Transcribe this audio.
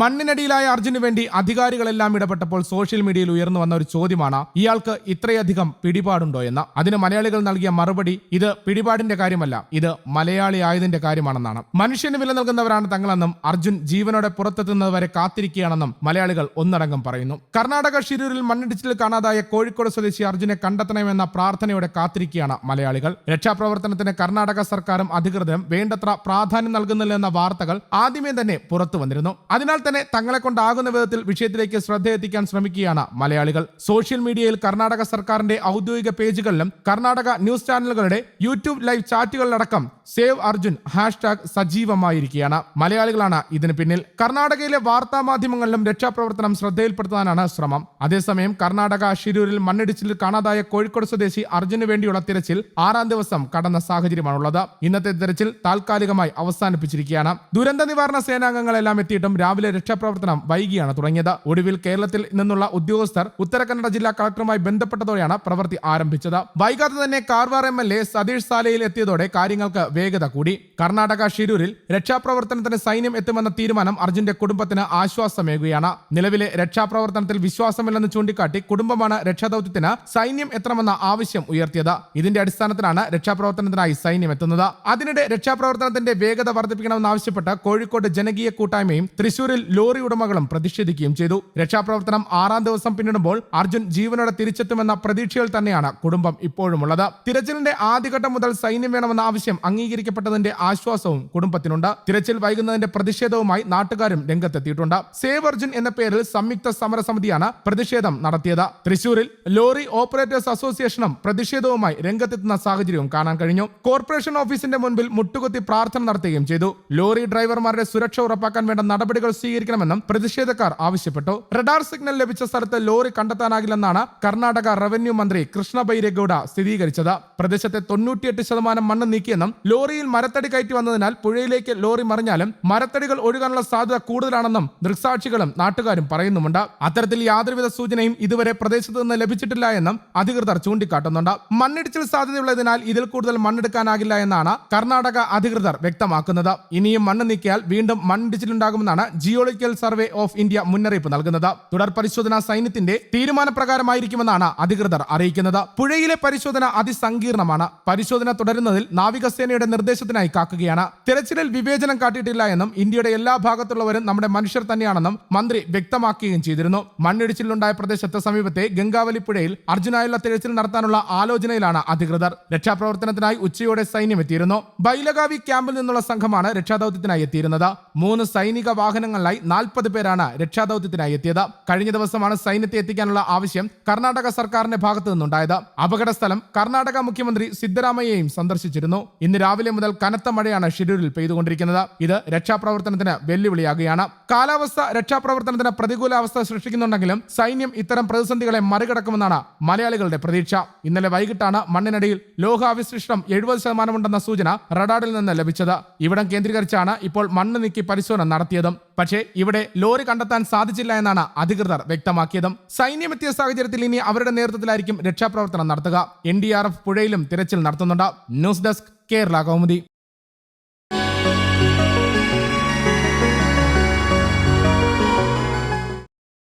മണ്ണിനടിയിലായ അർജുന് വേണ്ടി അധികാരികളെല്ലാം ഇടപെട്ടപ്പോൾ സോഷ്യൽ മീഡിയയിൽ ഉയർന്നു വന്ന ഒരു ചോദ്യമാണ് ഇയാൾക്ക് ഇത്രയധികം പിടിപാടുണ്ടോ എന്ന്. അതിന് മലയാളികൾ നൽകിയ മറുപടി ഇത് പിടിപാടിന്റെ കാര്യമല്ല ഇത് മലയാളി ആയതിന്റെ കാര്യമാണെന്നാണ്. മനുഷ്യന് വില നൽകുന്നവരാണ് തങ്ങളെന്നും അർജുൻ ജീവനോടെ പുറത്തെത്തുന്നതുവരെ കാത്തിരിക്കുകയാണെന്നും മലയാളികൾ ഒന്നടങ്കം പറയുന്നു. കർണാടക ഷിരൂരിൽ മണ്ണിടിച്ചിൽ കാണാതായ കോഴിക്കോട് സ്വദേശി അർജുനെ കണ്ടെത്തണമെന്ന പ്രാർത്ഥനയോടെ കാത്തിരിക്കുകയാണ് മലയാളികൾ. രക്ഷാപ്രവർത്തനത്തിന് കർണാടക സർക്കാരും അധികൃതരും വേണ്ടത്ര പ്രാധാന്യം നൽകുന്നില്ലെന്ന വാർത്തകൾ ആദ്യമേ തന്നെ പുറത്തു വന്നിരുന്നു. അതിനാൽ തന്നെ തങ്ങളെ കൊണ്ടാകുന്ന വിധത്തിൽ വിഷയത്തിലേക്ക് ശ്രദ്ധ എത്തിക്കാൻ ശ്രമിക്കുകയാണ് മലയാളികൾ. സോഷ്യൽ മീഡിയയിൽ കർണാടക സർക്കാരിന്റെ ഔദ്യോഗിക പേജുകളിലും കർണാടക ന്യൂസ് ചാനലുകളുടെ യൂട്യൂബ് ലൈവ് ചാറ്റുകളിലടക്കം സേവ് അർജുൻ ഹാഷ്ടാഗ് സജീവമായിരിക്കുകയാണ്. മലയാളികളാണ് ഇതിന് പിന്നിൽ. കർണാടകയിലെ വാർത്താ മാധ്യമങ്ങളിലും രക്ഷാപ്രവർത്തനം ശ്രദ്ധയിൽപ്പെടുത്താനാണ് ശ്രമം. അതേസമയം കർണാടക ഷിരൂരിൽ മണ്ണിടിച്ചിൽ കാണാതായ കോഴിക്കോട് സ്വദേശി അർജുന് വേണ്ടിയുള്ള തിരച്ചിൽ ആറാം ദിവസം കടന്ന സാഹചര്യമാണുള്ളത്. ഇന്നത്തെ തിരച്ചിൽ താൽക്കാലികമായി അവസാനിപ്പിച്ചിരിക്കുകയാണ്. ദുരന്ത നിവാരണ സേനാംഗങ്ങളെല്ലാം എത്തിയിട്ടും രാവിലെ രക്ഷാപ്രവർത്തനം വൈകിയാണ് തുടങ്ങിയത്. ഒടുവിൽ കേരളത്തിൽ നിന്നുള്ള ഉദ്യോഗസ്ഥർ ഉത്തരകന്നഡ ജില്ലാ കളക്ടറുമായി ബന്ധപ്പെട്ടതോടെയാണ് പ്രവൃത്തി ആരംഭിച്ചത്. വൈകാതെ തന്നെ Karwar M L A Satish സാലയിൽ എത്തിയതോടെ കാര്യങ്ങൾക്ക് വേഗത കൂടി. കർണാടക ഷിരൂരിൽ രക്ഷാപ്രവർത്തനത്തിന് സൈന്യം എത്തുമെന്ന തീരുമാനം അർജുന്റെ കുടുംബത്തിന് ആശ്വാസമേകുകയാണ്. നിലവിലെ രക്ഷാപ്രവർത്തനത്തിൽ വിശ്വാസമില്ലെന്ന് ചൂണ്ടിക്കാട്ടി കുടുംബമാണ് രക്ഷാദൌത്യത്തിന് സൈന്യം എത്തണമെന്ന ആവശ്യം ഉയർത്തിയത്. ഇതിന്റെ അടിസ്ഥാനത്തിലാണ് രക്ഷാപ്രവർത്തനത്തിനായി സൈന്യം എത്തുന്നത്. അതിനിടെ രക്ഷാപ്രവർത്തനത്തിന്റെ വേഗത വർദ്ധിപ്പിക്കണമെന്നാവശ്യപ്പെട്ട് കോഴിക്കോട് ജനകീയ കൂട്ടായ്മയും തൃശൂരിൽ ലോറി ഉടമകളും പ്രതിഷേധിക്കുകയും ചെയ്തു. രക്ഷാപ്രവർത്തനം ആറാം ദിവസം പിന്നിടുമ്പോൾ അർജുൻ ജീവനോടെ തിരിച്ചെത്തുമെന്ന പ്രതീക്ഷയിൽ തന്നെയാണ് കുടുംബം ഇപ്പോഴുമുള്ളത്. തിരച്ചിലിന്റെ ആദ്യഘട്ടം മുതൽ സൈന്യം വേണമെന്ന ആവശ്യം അംഗീകരിക്കപ്പെട്ടതിന്റെ ആശ്വാസവും കുടുംബത്തിനുണ്ട്. തിരച്ചിൽ വൈകുന്നതിന്റെ പ്രതിഷേധവുമായി നാട്ടുകാരും രംഗത്തെത്തിയിട്ടുണ്ട്. സേവ് അർജുൻ എന്ന പേരിൽ സംയുക്ത സമരസമിതിയാണ് പ്രതിഷേധം നടത്തിയത്. തൃശൂരിൽ ലോറി ഓപ്പറേറ്റേഴ്സ് അസോസിയേഷനും പ്രതിഷേധവുമായി രംഗത്തെത്തുന്ന സാഹചര്യവും കാണാൻ കഴിഞ്ഞു. കോർപ്പറേഷൻ ഓഫീസിന്റെ മുൻപിൽ മുട്ടുകുത്തി പ്രാർത്ഥന നടത്തുകയും ചെയ്തു. ലോറി ഡ്രൈവർമാരുടെ സുരക്ഷ ഉറപ്പാക്കാൻ വേണ്ട നടപടികൾ സ്വീകരിക്കണമെന്നും പ്രതിഷേധക്കാർ ആവശ്യപ്പെട്ടു. റഡാർ സിഗ്നൽ ലഭിച്ച സ്ഥലത്ത് ലോറി കണ്ടെത്താനാകില്ലെന്നാണ് കർണാടക റവന്യൂ മന്ത്രി കൃഷ്ണ ബൈരഗൌഡ സ്ഥിരീകരിച്ചത്. പ്രദേശത്തെ തൊണ്ണൂറ്റിയെട്ട് ശതമാനം മണ്ണ് നീക്കിയെന്നും ലോറിയിൽ മരത്തടി കയറ്റി വന്നതിനാൽ പുഴയിലേക്ക് ലോറി മറിഞ്ഞാലും മരത്തടികൾ ഒഴുകാനുള്ള സാധ്യത കൂടുതലാണെന്നും ദൃക്സാക്ഷികളും നാട്ടുകാരും പറയുന്നുമുണ്ട്. അത്തരത്തിൽ യാതൊരുവിധ സൂചനയും ഇതുവരെ പ്രദേശത്ത് നിന്ന് ലഭിച്ചിട്ടില്ല എന്നും അധികൃതർ ചൂണ്ടിക്കാട്ടുന്നുണ്ട്. മണ്ണിടിച്ചിൽ സാധ്യതയുള്ളതിനാൽ ഇതിൽ കൂടുതൽ മണ്ണെടുക്കാനാകില്ല എന്നാണ് കർണാടക അധികൃതർ വ്യക്തമാക്കുന്നത്. ഇനിയും മണ്ണ് നീക്കിയാൽ വീണ്ടും മണ്ണിടിച്ചിലുണ്ടാകുമെന്നാണ് ജിയോളജിക്കൽ സർവേ ഓഫ് ഇന്ത്യ മുന്നറിയിപ്പ് നൽകുന്നത്. തുടർ പരിശോധന സൈന്യത്തിന്റെ തീരുമാനപ്രകാരമായിരിക്കുമെന്നാണ് അധികൃതർ അറിയിക്കുന്നത്. പുഴയിലെ പരിശോധന അതിസങ്കീർണമാണ്. പരിശോധന തുടരുന്നതിൽ നാവികസേനയുടെ നിർദ്ദേശത്തിനായി കാക്കുകയാണ്. തിരച്ചിലിൽ വിവേചനം കാട്ടിയിട്ടില്ല എന്നും ഇന്ത്യയുടെ എല്ലാ ഭാഗത്തുള്ളവരും നമ്മുടെ മനുഷ്യർ തന്നെയാണെന്നും മന്ത്രി വ്യക്തമാക്കുകയും ചെയ്തിരുന്നു. മണ്ണിടിച്ചിലുണ്ടായ പ്രദേശത്ത് സമീപത്തെ ഗംഗാവലി പുഴയിൽ അർജുനായുള്ള തിരച്ചിൽ നടത്താനുള്ള ആലോചനയിലാണ് അധികൃതർ. രക്ഷാപ്രവർത്തനത്തിനായി ഉച്ചയോടെ സൈന്യം എത്തിയിരുന്നു. ബൈലഗാവി ക്യാമ്പിൽ നിന്നുള്ള സംഘമാണ് രക്ഷാദൌത്യത്തിനായി എത്തിയിരുന്നത്. മൂന്ന് സൈനിക വാഹനങ്ങളിലായി നാൽപ്പത് പേരാണ് രക്ഷാദൌത്യത്തിനായി എത്തിയത്. കഴിഞ്ഞ ദിവസമാണ് സൈന്യത്തെ എത്തിക്കാനുള്ള ആവശ്യം കർണാടക സർക്കാരിന്റെ ഭാഗത്തു നിന്നുണ്ടായത്. അപകട സ്ഥലം കർണാടക മുഖ്യമന്ത്രി സിദ്ധരാമയ്യയും സന്ദർശിച്ചിരുന്നു. ഇന്ന് രാവിലെ മുതൽ കനത്ത മഴയാണ് ഷിരൂരിൽ പെയ്തുകൊണ്ടിരിക്കുന്നത്. ഇത് രക്ഷാപ്രവർത്തനത്തിന് വെല്ലുവിളിയാകുകയാണ്. കാലാവസ്ഥ രക്ഷാപ്രവർത്തനത്തിന് പ്രതികൂലാവസ്ഥ സൃഷ്ടിക്കുന്നുണ്ടെങ്കിലും സൈന്യം ഇത്തരം പ്രതിസന്ധികളെ മറികടക്കുമെന്നാണ് മലയാളികളുടെ പ്രതീക്ഷ. ഇന്നലെ വൈകിട്ടാണ് മണ്ണിനടിയിൽ ലോഹാവിശിഷ്ടം എഴുപത് ശതമാനമുണ്ടെന്ന സൂചന റഡാറിൽ നിന്ന് ലഭിച്ചത്. ഇവിടം കേന്ദ്രീകരിച്ചാണ് ഇപ്പോൾ മണ്ണ് നീക്കി പരിശോധന നടത്തിയതും. പക്ഷേ ഇവിടെ ലോറി കണ്ടെത്താൻ സാധിച്ചില്ല എന്നാണ് അധികൃതർ വ്യക്തമാക്കിയതും. സൈന്യം എത്തിയ സാഹചര്യത്തിൽ ഇനി അവരുടെ നേതൃത്വത്തിലായിരിക്കും രക്ഷാപ്രവർത്തനം നടത്തുക. എൻ ഡി ആർ എഫ് പുഴയിലും തിരച്ചിൽ നടത്തുന്നുണ്ട്. News desk Kerala Kaumudi.